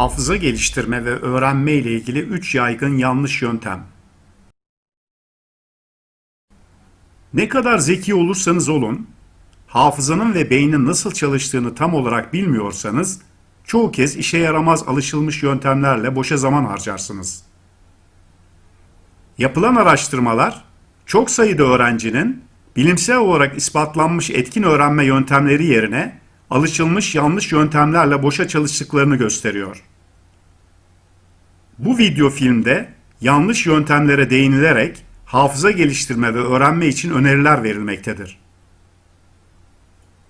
Hafıza geliştirme ve öğrenme ile ilgili 3 yaygın yanlış yöntem. Ne kadar zeki olursanız olun, hafızanın ve beynin nasıl çalıştığını tam olarak bilmiyorsanız, çoğu kez işe yaramaz alışılmış yöntemlerle boşa zaman harcarsınız. Yapılan araştırmalar, çok sayıda öğrencinin bilimsel olarak ispatlanmış etkin öğrenme yöntemleri yerine alışılmış yanlış yöntemlerle boşa çalıştıklarını gösteriyor. Bu video filmde yanlış yöntemlere değinilerek hafıza geliştirme ve öğrenme için öneriler verilmektedir.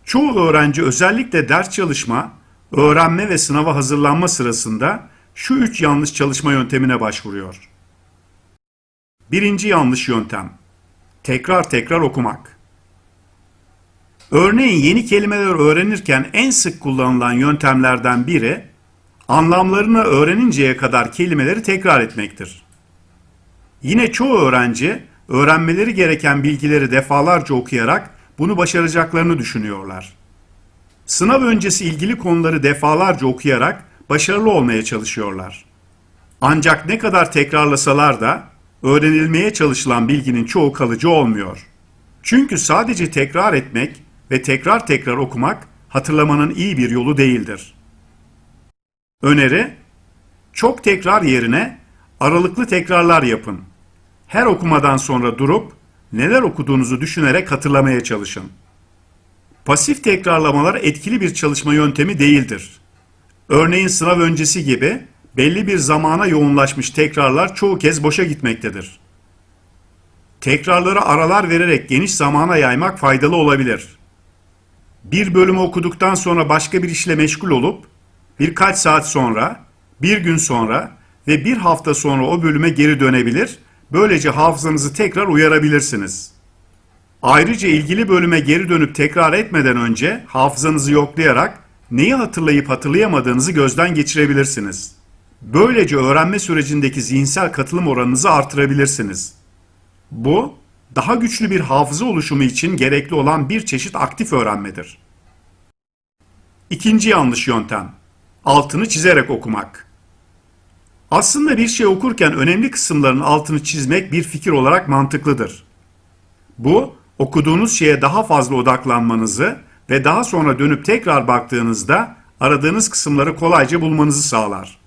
Çoğu öğrenci özellikle ders çalışma, öğrenme ve sınava hazırlanma sırasında şu üç yanlış çalışma yöntemine başvuruyor. Birinci yanlış yöntem. Tekrar tekrar okumak. Örneğin yeni kelimeler öğrenirken en sık kullanılan yöntemlerden biri anlamlarını öğreninceye kadar kelimeleri tekrar etmektir. Yine çoğu öğrenci öğrenmeleri gereken bilgileri defalarca okuyarak bunu başaracaklarını düşünüyorlar. Sınav öncesi ilgili konuları defalarca okuyarak başarılı olmaya çalışıyorlar. Ancak ne kadar tekrarlasalar da öğrenilmeye çalışılan bilginin çoğu kalıcı olmuyor. Çünkü sadece tekrar etmek ve tekrar tekrar okumak hatırlamanın iyi bir yolu değildir. Öneri, çok tekrar yerine aralıklı tekrarlar yapın. Her okumadan sonra durup neler okuduğunuzu düşünerek hatırlamaya çalışın. Pasif tekrarlamalar etkili bir çalışma yöntemi değildir. Örneğin sınav öncesi gibi belli bir zamana yoğunlaşmış tekrarlar çoğu kez boşa gitmektedir. Tekrarları aralar vererek geniş zamana yaymak faydalı olabilir. Bir bölümü okuduktan sonra başka bir işle meşgul olup birkaç saat sonra, bir gün sonra ve bir hafta sonra o bölüme geri dönebilir, böylece hafızanızı tekrar uyarabilirsiniz. Ayrıca ilgili bölüme geri dönüp tekrar etmeden önce hafızanızı yoklayarak neyi hatırlayıp hatırlayamadığınızı gözden geçirebilirsiniz. Böylece öğrenme sürecindeki zihinsel katılım oranınızı artırabilirsiniz. Bu, daha güçlü bir hafıza oluşumu için gerekli olan bir çeşit aktif öğrenmedir. İkinci yanlış yöntem, altını çizerek okumak. Aslında bir şey okurken önemli kısımların altını çizmek bir fikir olarak mantıklıdır. Bu, okuduğunuz şeye daha fazla odaklanmanızı ve daha sonra dönüp tekrar baktığınızda aradığınız kısımları kolayca bulmanızı sağlar.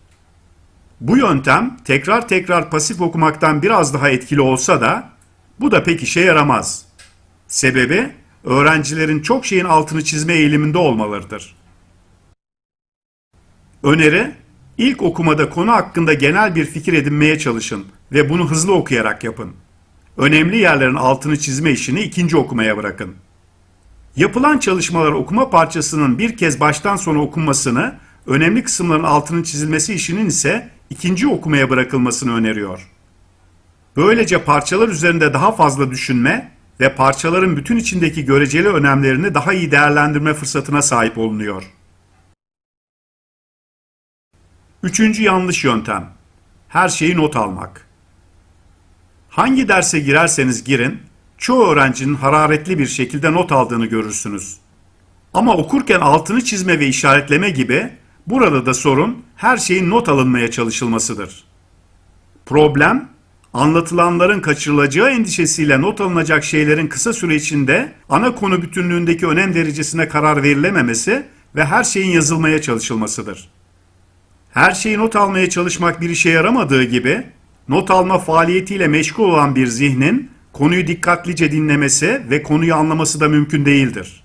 Bu yöntem tekrar tekrar pasif okumaktan biraz daha etkili olsa da bu da pek işe yaramaz. Sebebi öğrencilerin çok şeyin altını çizme eğiliminde olmalarıdır. Öneri, ilk okumada konu hakkında genel bir fikir edinmeye çalışın ve bunu hızlı okuyarak yapın. Önemli yerlerin altını çizme işini ikinci okumaya bırakın. Yapılan çalışmalar okuma parçasının bir kez baştan sona okunmasını, önemli kısımların altının çizilmesi işinin ise ikinci okumaya bırakılmasını öneriyor. Böylece parçalar üzerinde daha fazla düşünme ve parçaların bütün içindeki göreceli önemlerini daha iyi değerlendirme fırsatına sahip olunuyor. Üçüncü yanlış yöntem. Her şeyi not almak. Hangi derse girerseniz girin, çoğu öğrencinin hararetli bir şekilde not aldığını görürsünüz. Ama okurken altını çizme ve işaretleme gibi burada da sorun her şeyin not alınmaya çalışılmasıdır. Problem, anlatılanların kaçırılacağı endişesiyle not alınacak şeylerin kısa süre içinde ana konu bütünlüğündeki önem derecesine karar verilememesi ve her şeyin yazılmaya çalışılmasıdır. Her şeyi not almaya çalışmak bir işe yaramadığı gibi, not alma faaliyetiyle meşgul olan bir zihnin konuyu dikkatlice dinlemesi ve konuyu anlaması da mümkün değildir.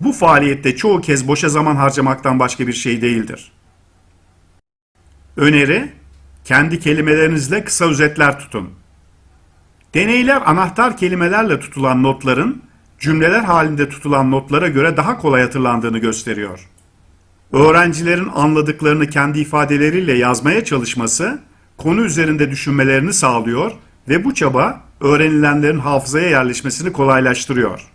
Bu faaliyette çoğu kez boşa zaman harcamaktan başka bir şey değildir. Öneri, kendi kelimelerinizle kısa özetler tutun. Deneyler anahtar kelimelerle tutulan notların cümleler halinde tutulan notlara göre daha kolay hatırlandığını gösteriyor. Öğrencilerin anladıklarını kendi ifadeleriyle yazmaya çalışması konu üzerinde düşünmelerini sağlıyor ve bu çaba öğrenilenlerin hafızaya yerleşmesini kolaylaştırıyor.